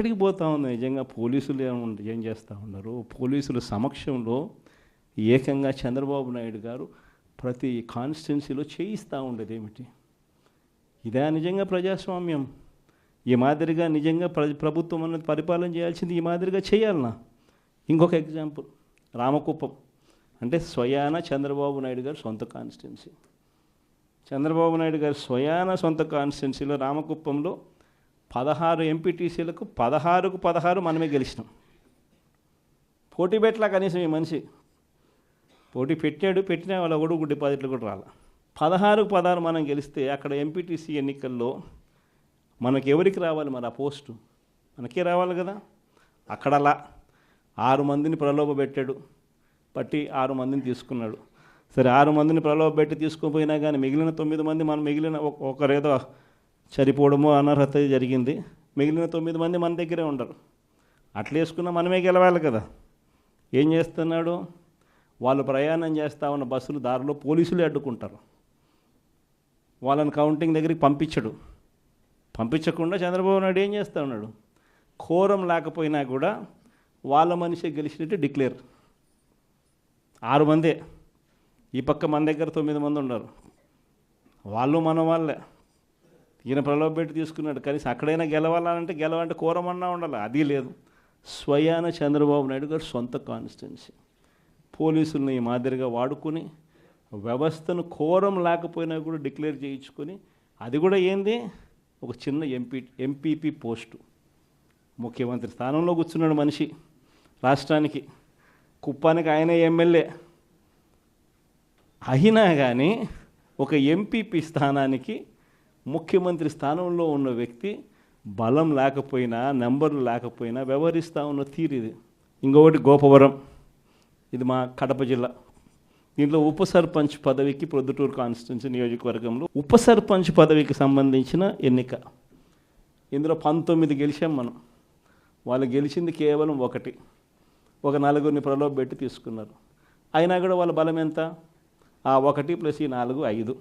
ఎక్కడికి పోతా ఉంది నిజంగా పోలీసులు ఏం ఏం చేస్తూ ఉన్నారు? పోలీసుల సమక్షంలో ఏకంగా చంద్రబాబు నాయుడు గారు ప్రతి కాన్స్టిట్యున్సీలో చేయిస్తూ ఉండేది ఏమిటి? ఇదే నిజంగా ప్రజాస్వామ్యం. ఈ మాదిరిగా నిజంగా ప్ర ప్రభుత్వం అన్నది పరిపాలన చేయాల్సింది ఈ మాదిరిగా చేయాలనా? ఇంకొక ఎగ్జాంపుల్ రామకుప్పం. అంటే స్వయాన చంద్రబాబు నాయుడు గారు సొంత కాన్స్టిట్యున్సీ. చంద్రబాబు నాయుడు గారు స్వయాన సొంత కాన్స్టిట్యున్సీలో రామకుప్పంలో పదహారు ఎంపీటీసీలకు పదహారుకు పదహారు మనమే గెలిచినాం. పోటీ పెట్టలా కనీసం ఈ మనిషి. పోటీ పెట్టాడు పెట్టిన వాళ్ళ ఒడుగు డిపాజిట్లు కూడా రాల. పదహారుకు పదహారు మనం గెలిస్తే అక్కడ ఎంపీటీసీ ఎన్నికల్లో మనకి ఎవరికి రావాలి మరి ఆ పోస్టు? మనకే రావాలి కదా. అక్కడ అలా ఆరు మందిని ప్రలోభ పెట్టాడు. పట్టి ఆరు మందిని తీసుకున్నాడు. సరే ఆరు మందిని ప్రలోభ పెట్టి తీసుకుపోయినా కానీ మిగిలిన తొమ్మిది మంది మనం మిగిలిన ఒకరేదో చనిపోవడము అనర్హత జరిగింది. మిగిలిన తొమ్మిది మంది మన దగ్గరే ఉండరు. అట్లా వేసుకున్న మనమే గెలవాలి కదా. ఏం చేస్తున్నాడు? వాళ్ళు ప్రయాణం చేస్తూ ఉన్న బస్సులు దారిలో పోలీసులు అడ్డుకుంటారు. వాళ్ళని కౌంటింగ్ దగ్గరికి పంపించడు. పంపించకుండా చంద్రబాబు నాయుడు ఏం చేస్తూ ఉన్నాడు? కోరం లేకపోయినా కూడా వాళ్ళ మనిషి గెలిచినట్టు డిక్లేర్. ఆరు మందే. ఈ పక్క మన దగ్గర తొమ్మిది మంది ఉన్నారు. వాళ్ళు మన వాళ్ళే. ఈయన ప్రలోభ పెట్టి తీసుకున్నాడు. కనీసం అక్కడైనా గెలవాలంటే గెలవంటే కూరమన్నా ఉండాలి. అది లేదు. స్వయాన చంద్రబాబు నాయుడు గారు సొంత కాన్స్టిట్యున్సీ. పోలీసులను ఈ మాదిరిగా వాడుకొని వ్యవస్థను కోరం లేకపోయినా కూడా డిక్లేర్ చేయించుకొని అది కూడా ఏంది? ఒక చిన్న ఎంపీ ఎంపీపీ పోస్టు. ముఖ్యమంత్రి స్థానంలో కూర్చున్నాడు మనిషి రాష్ట్రానికి. కుప్పానికి ఆయనే ఎమ్మెల్యే. అయినా కానీ ఒక ఎంపీపీ స్థానానికి ముఖ్యమంత్రి స్థానంలో ఉన్న వ్యక్తి బలం లేకపోయినా నెంబర్లు లేకపోయినా వ్యవహరిస్తూ ఉన్న తీరు ఇది. ఇంకొకటి గోపవరం. ఇది మా కడప జిల్లా. దీంట్లో ఉప సర్పంచ్ పదవికి ప్రొద్దుటూరు కాన్స్టిట్యున్సీ నియోజకవర్గంలో ఉప సర్పంచ్ పదవికి సంబంధించిన ఎన్నిక. ఇందులో పంతొమ్మిది గెలిచాం మనం. వాళ్ళు గెలిచింది కేవలం ఒకటి. ఒక నలుగురిని ప్రలోభ పెట్టి తీసుకున్నారు. అయినా కూడా వాళ్ళ బలం ఎంత? ఆ ఒకటి ప్లస్ ఈ నాలుగు ఐదు.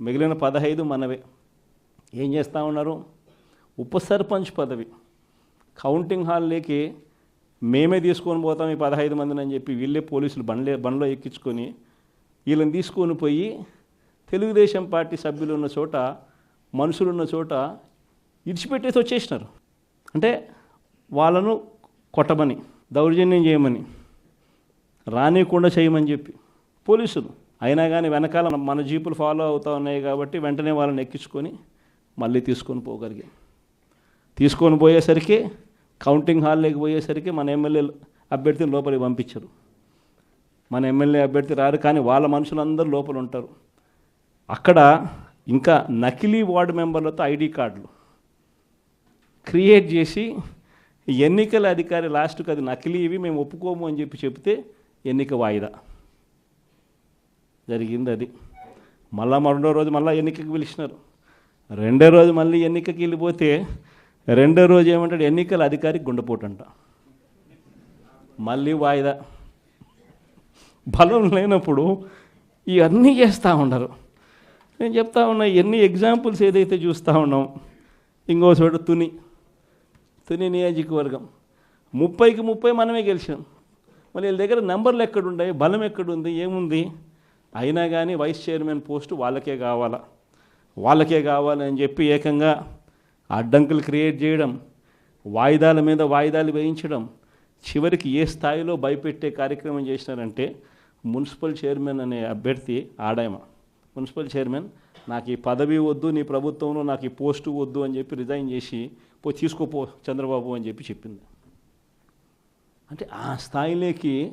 మిగిలిన పదహైదు మనవే. ఏం చేస్తూ ఉన్నారు? ఉప సర్పంచ్ పదవి. కౌంటింగ్ హాల్లోకి మేమే తీసుకొని పోతాం ఈ పదహైదు మందిని అని చెప్పి వీళ్ళే పోలీసులు బండ్లే బండ్లో ఎక్కించుకొని వీళ్ళని తీసుకొని పోయి తెలుగుదేశం పార్టీ సభ్యులు ఉన్న చోట మనుషులు ఉన్న చోట ఇడిచిపెట్టేసి వచ్చేసినారు. అంటే వాళ్ళను కొట్టమని దౌర్జన్యం చేయమని రానియకుండా చేయమని చెప్పి పోలీసులు. అయినా కానీ వెనకాల మన జీపులు ఫాలో అవుతూ ఉన్నాయి కాబట్టి వెంటనే వాళ్ళని ఎక్కించుకొని మళ్ళీ తీసుకొని పోగలిగాం. తీసుకొని పోయేసరికి కౌంటింగ్ హాల్లోకి పోయేసరికి మన ఎమ్మెల్యే అభ్యర్థిని లోపలికి పంపించరు. మన ఎమ్మెల్యే అభ్యర్థి రారు కానీ వాళ్ళ మనుషులందరూ లోపల ఉంటారు. అక్కడ ఇంకా నకిలీ వార్డు మెంబర్లతో ఐడి కార్డులు క్రియేట్ చేసి ఎన్నికల అధికారి లాస్ట్కి అది నకిలీ ఇవి మేము ఒప్పుకోము అని చెప్పి చెప్తే ఎన్నిక వాయిదా. జరిగింది అది. మళ్ళా మరో రోజు మళ్ళీ ఎన్నికకు పిలిచినారు. రెండో రోజు మళ్ళీ ఎన్నికకి వెళ్ళిపోతే రెండో రోజు ఏమంటాడు? ఎన్నికల అధికారి గుండెపోటంట. మళ్ళీ వాయిదా. బలం లేనప్పుడు ఇవన్నీ చేస్తూ ఉండరు. నేను చెప్తా ఉన్నా ఎన్ని ఎగ్జాంపుల్స్ ఏదైతే చూస్తూ ఉన్నాం ఇంకో చోట తుని. తుని నియోజకవర్గం. ముప్పైకి ముప్పై మనమే గెలిచాం. మళ్ళీ వీళ్ళ దగ్గర నెంబర్లు ఎక్కడున్నాయి బలం ఎక్కడుంది? ఏముంది? అయినా కానీ వైస్ చైర్మన్ పోస్టు వాళ్ళకే కావాలా? వాళ్ళకే కావాలని చెప్పి ఏకంగా అడ్డంకులు క్రియేట్ చేయడం వాయిదాల మీద వాయిదాలు వేయించడం చివరికి ఏ స్థాయిలో భయపెట్టే కార్యక్రమం చేసినారంటే మున్సిపల్ చైర్మన్ అనే అభ్యర్థి ఆడాయమ. మున్సిపల్ చైర్మన్ నాకు ఈ పదవి వద్దు నీ ప్రభుత్వంలో నాకు ఈ పోస్టు వద్దు అని చెప్పి రిజైన్ చేసి పో తీసుకోపో చంద్రబాబు అని చెప్పి చెప్పింది. అంటే ఆ స్థాయిలోకి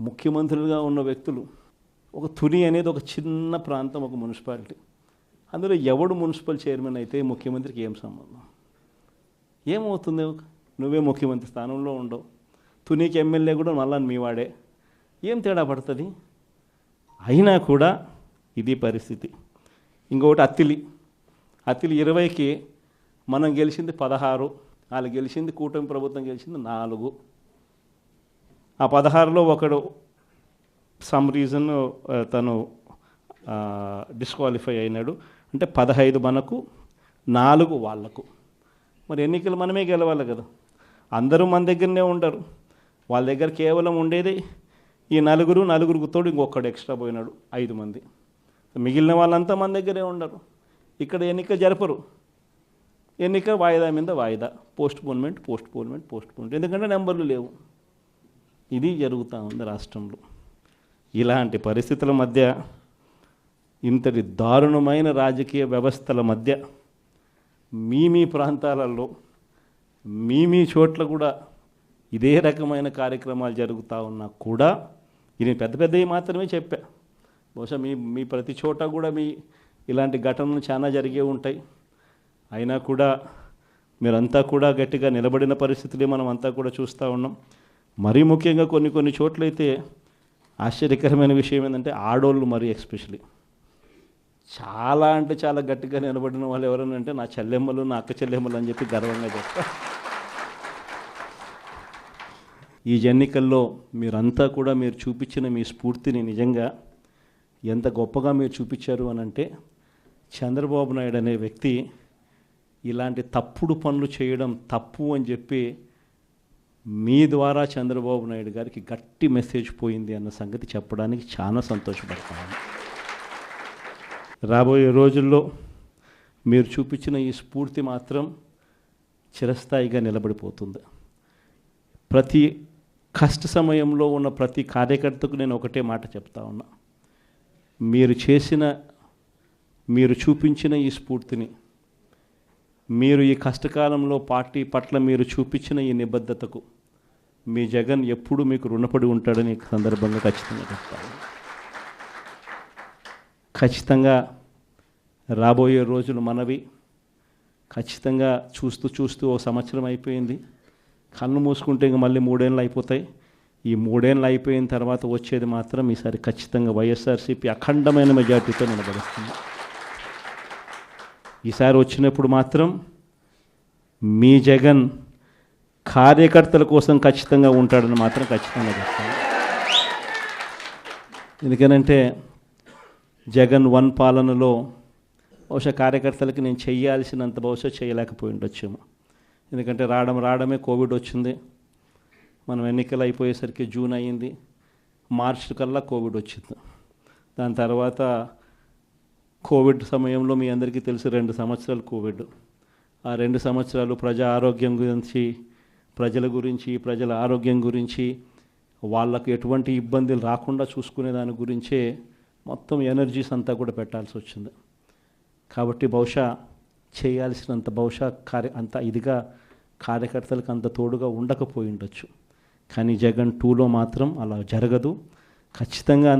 ముఖ్యమంత్రులుగా ఉన్న వ్యక్తులు ఒక తుని అనేది ఒక చిన్న ప్రాంతం ఒక మున్సిపాలిటీ. అందులో ఎవడు మున్సిపల్ చైర్మన్ అయితే ముఖ్యమంత్రికి ఏం సంబంధం? ఏమవుతుంది నువ్వే ముఖ్యమంత్రి స్థానంలో ఉండవు. తునీకి ఎమ్మెల్యే కూడా మళ్ళా మీవాడే ఏం తేడా పడుతుంది? అయినా కూడా ఇది పరిస్థితి. ఇంకొకటి అత్తిలి. అత్తిలి ఇరవైకి మనం గెలిచింది పదహారు వాళ్ళు గెలిచింది కూటమి ప్రభుత్వం గెలిచింది నాలుగు. ఆ పదహారులో ఒకడు సమ్ రీజన్ తను డిస్క్వాలిఫై అయినాడు. అంటే పదహైదు మనకు నాలుగు వాళ్ళకు. మరి ఎన్నికలు మనమే గెలవాలి కదా. అందరూ మన దగ్గరనే ఉంటారు వాళ్ళ దగ్గర కేవలం ఉండేది ఈ నలుగురు నలుగురికి తోడు ఇంకొకడు ఎక్స్ట్రా పోయినాడు ఐదు మంది. మిగిలిన వాళ్ళంతా మన దగ్గరే ఉండరు. ఇక్కడ ఎన్నిక జరపరు. ఎన్నిక వాయిదా మీద వాయిదా. Postponement postponement postponement ఎందుకంటే నెంబర్లు లేవు. ఇది జరుగుతూ ఉంది రాష్ట్రంలో. ఇలాంటి పరిస్థితుల మధ్య ఇంతటి దారుణమైన రాజకీయ వ్యవస్థల మధ్య మీ మీ ప్రాంతాలలో మీ మీ చోట్ల కూడా ఇదే రకమైన కార్యక్రమాలు జరుగుతూ ఉన్నా కూడా ఇది పెద్ద పెద్దవి మాత్రమే చెప్పా. బహుశా మీ మీ ప్రతి చోట కూడా మీ ఇలాంటి ఘటనలు చాలా జరిగే ఉంటాయి. అయినా కూడా మీరంతా కూడా గట్టిగా నిలబడిన పరిస్థితులే మనం అంతా కూడా చూస్తూ ఉన్నాం. మరీ ముఖ్యంగా కొన్ని కొన్ని చోట్లయితే ఆశ్చర్యకరమైన విషయం ఏంటంటే ఆడోళ్ళు మరీ ఎస్పెషలీ. చాలా అంటే చాలా గట్టిగా నిలబడిన వాళ్ళు ఎవరైనా అంటే నా చెల్లెమ్మలు నా అక్క చెల్లెమ్మలు అని చెప్పి గర్వంగా చెప్తా. ఈ ఎన్నికల్లో మీరంతా కూడా మీరు చూపించిన మీ స్ఫూర్తిని నిజంగా ఎంత గొప్పగా మీరు చూపించారు అని అంటే చంద్రబాబు నాయుడు అనే వ్యక్తి ఇలాంటి తప్పుడు పనులు చేయడం తప్పు అని చెప్పి మీ ద్వారా చంద్రబాబు నాయుడు గారికి గట్టి మెసేజ్ పోయింది అన్న సంగతి చెప్పడానికి చాలా సంతోషపడతాను. రాబోయే రోజుల్లో మీరు చూపించిన ఈ స్ఫూర్తి మాత్రం చిరస్థాయిగా నిలబడిపోతుంది. ప్రతి కష్ట సమయంలో ఉన్న ప్రతి కార్యకర్తకు నేను ఒకటే మాట చెప్తా ఉన్నా. మీరు చేసిన మీరు చూపించిన ఈ స్ఫూర్తిని మీరు ఈ కష్టకాలంలో పార్టీ పట్ల మీరు చూపించిన ఈ నిబద్ధతకు మీ జగన్ ఎప్పుడు మీకు రుణపడి ఉంటాడని సందర్భంగా ఖచ్చితంగా చెప్తాను. ఖచ్చితంగా రాబోయే రోజులు మనవి. ఖచ్చితంగా చూస్తూ చూస్తూ ఓ సంవత్సరం అయిపోయింది. కన్ను మూసుకుంటే ఇంక మళ్ళీ మూడేళ్ళు అయిపోతాయి. ఈ మూడేళ్ళు అయిపోయిన తర్వాత వచ్చేది మాత్రం ఈసారి ఖచ్చితంగా వైఎస్ఆర్సీపీ అఖండమైన మెజార్టీతో నిలబడుతుంది ఈసారి వచ్చినప్పుడు మాత్రం మీ జగన్ కార్యకర్తల కోసం ఖచ్చితంగా ఉంటాడని మాత్రం ఖచ్చితంగా చెప్తాను. ఎందుకనంటే జగన్ వన్ పాలనలో బహుశా కార్యకర్తలకి నేను చేయాల్సినంత బహుశా చేయలేకపోయి ఉండొచ్చేమో ఎందుకంటే రావడం రావడమే కోవిడ్ వచ్చింది. మనం ఎన్నికలు అయిపోయేసరికి జూన్ అయ్యింది. మార్చ్ కల్లా కోవిడ్ వచ్చింది. దాని తర్వాత కోవిడ్ సమయంలో మీ అందరికీ తెలుసు రెండు సంవత్సరాలు కోవిడ్. ఆ రెండు సంవత్సరాలు ప్రజా ఆరోగ్యం గురించి ప్రజల గురించి ప్రజల ఆరోగ్యం గురించి వాళ్ళకు ఎటువంటి ఇబ్బందులు రాకుండా చూసుకునే దాని గురించే మొత్తం ఎనర్జీస్ అంతా కూడా పెట్టాల్సి వచ్చింది. కాబట్టి బహుశా చేయాల్సినంత బహుశా కార్య అంత ఇదిగా కార్యకర్తలకు అంత తోడుగా ఉండకపోయి ఉండొచ్చు. కానీ జగన్ టూలో మాత్రం అలా జరగదు. ఖచ్చితంగా